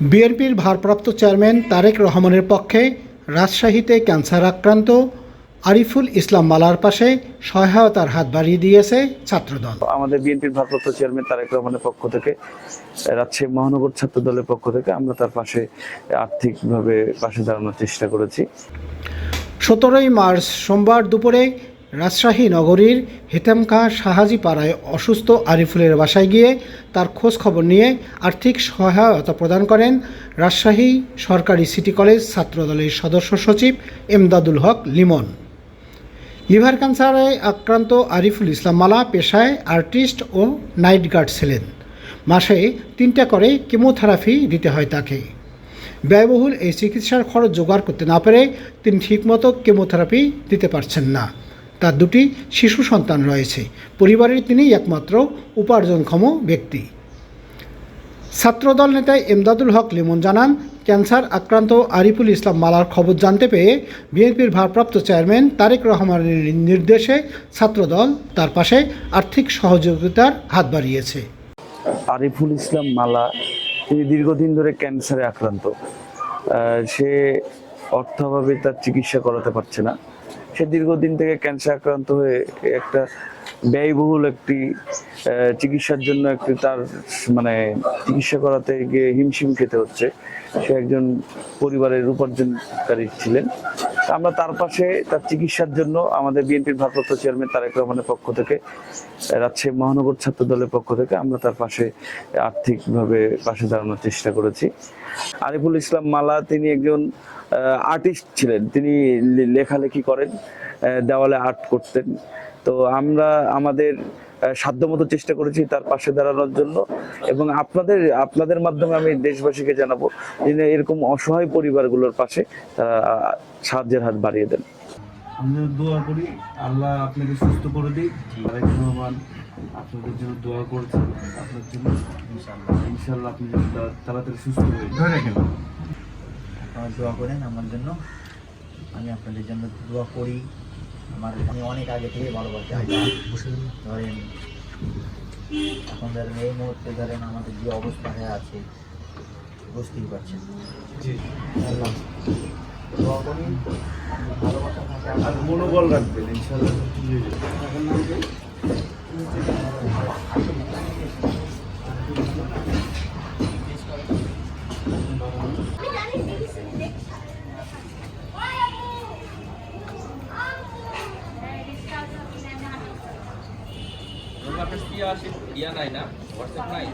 বিএনপির ভারপ্রাপ্ত চেয়ারম্যান তারেক রহমানের পক্ষে রাজশাহীতে ক্যান্সার আক্রান্ত আরিফুল ইসলাম মালার পাশে সহায়তার হাত বাড়িয়ে দিয়েছে ছাত্রদল। আমাদের বিএনপির ভারপ্রাপ্ত চেয়ারম্যান তারেক রহমানের পক্ষ থেকে রাজশাহী মহানগর ছাত্র দলের পক্ষ থেকে আমরা তার পাশে আর্থিকভাবে পাশে দাঁড়ানোর চেষ্টা করেছি। সতেরোই মার্চ সোমবার দুপুরে রাজশাহী নগরীর হিতামখা শাহাজি পাড়ায় অসুস্থ আরিফুলের বাসায় গিয়ে তার খোঁজ খবর নিয়ে আর্থিক সহায়তা প্রদান করেন রাজশাহী সরকারি সিটি কলেজ ছাত্রদলের সদস্য সচিব এমদাদুল হক লিমন। লিভার ক্যান্সারে আক্রান্ত আরিফুল ইসলাম মালা পেশায় আর্টিস্ট ও নাইট গার্ড ছিলেন। মাসে তিনটা করে কেমোথেরাপি দিতে হয় তাকে। ব্যয়বহুল এই চিকিৎসার খরচ জোগাড় করতে না পেরে তিনি ঠিকমতো কেমোথেরাপি দিতে পারছেন না। তার দুটি শিশু সন্তান রয়েছে। পরিবারের তিনি একমাত্র উপার্জনক্ষম ব্যক্তি। ছাত্রদল নেতা এমদাদুল হক লিমন জানান ক্যান্সার আক্রান্ত আরিফুল ইসলাম মালার খবর জানতে পেয়ে বিএনপির ভারপ্রাপ্ত চেয়ারম্যান তারেক রহমানের নির্দেশে ছাত্রদল তার পাশে আর্থিক সহযোগিতার হাত বাড়িয়েছে। আরিফুল ইসলাম মালা তিনি দীর্ঘদিন ধরে ক্যান্সারে আক্রান্ত। আহ, সে অর্থাভাবে তার চিকিৎসা করাতে পারছে না। সে দীর্ঘদিন থেকে ক্যান্সার আক্রান্ত হয়ে একটা ব্যয়বহুল একটি চিকিৎসার জন্য একটি তার মানে চিকিৎসা করাতে গিয়ে হিমশিম খেতে হচ্ছে। সে একজন পরিবারের উপার্জনকারী ছিলেন। আমরা তার পাশে তার চিকিৎসার জন্য আমাদের বিএনপির ভারপ্রাপ্ত চেয়ারম্যান তারেক রহমানের পক্ষ থেকে, রাজশাহী মহানগর ছাত্র দলের পক্ষ থেকে আমরা তার পাশে আর্থিকভাবে পাশে দাঁড়ানোর চেষ্টা করেছি। আরিফুল ইসলাম মালা তিনি একজন আর্টিস্ট ছিলেন। তিনি লেখালেখি করেন দেওয়ালে আর্ট করতেন। তো আমরা আমাদের সাধ্যমতো চেষ্টা করেছি তার পাশে দাঁড়ানোর জন্য। এবং আপনাদের আপনাদের মাধ্যমে আমি দেশবাসীকে জানাব যে এরকম অসহায় পরিবারগুলোর পাশে তারা সাহায্যের হাত বাড়িয়ে দেন। আমরা দোয়া করি আল্লাহ আপনাকে সুস্থ করে দিই রহমান আপনাদের জন্য দোয়া করছেন আপনার জন্য ইনশাল্লাহ আপনি তাড়াতাড়ি সুস্থ হয়ে। আপনারা দোয়া করেন আমার জন্য। আমি আপনাদের জন্য দোয়া করি। আমার আমি অনেক আগে থেকে ভালোবাসি। ধরেন এখন ধরেন এই মুহূর্তে ধরেন আমাদের যে অবস্থা হয়ে আছে বুঝতেই পারছেন। ভালোবাসা থাকে আর মনোবল রাখবেন ইনশাল্লাহ তোমার কাছে ইয়া নাই না? হোয়াটসঅ্যাপ নাই?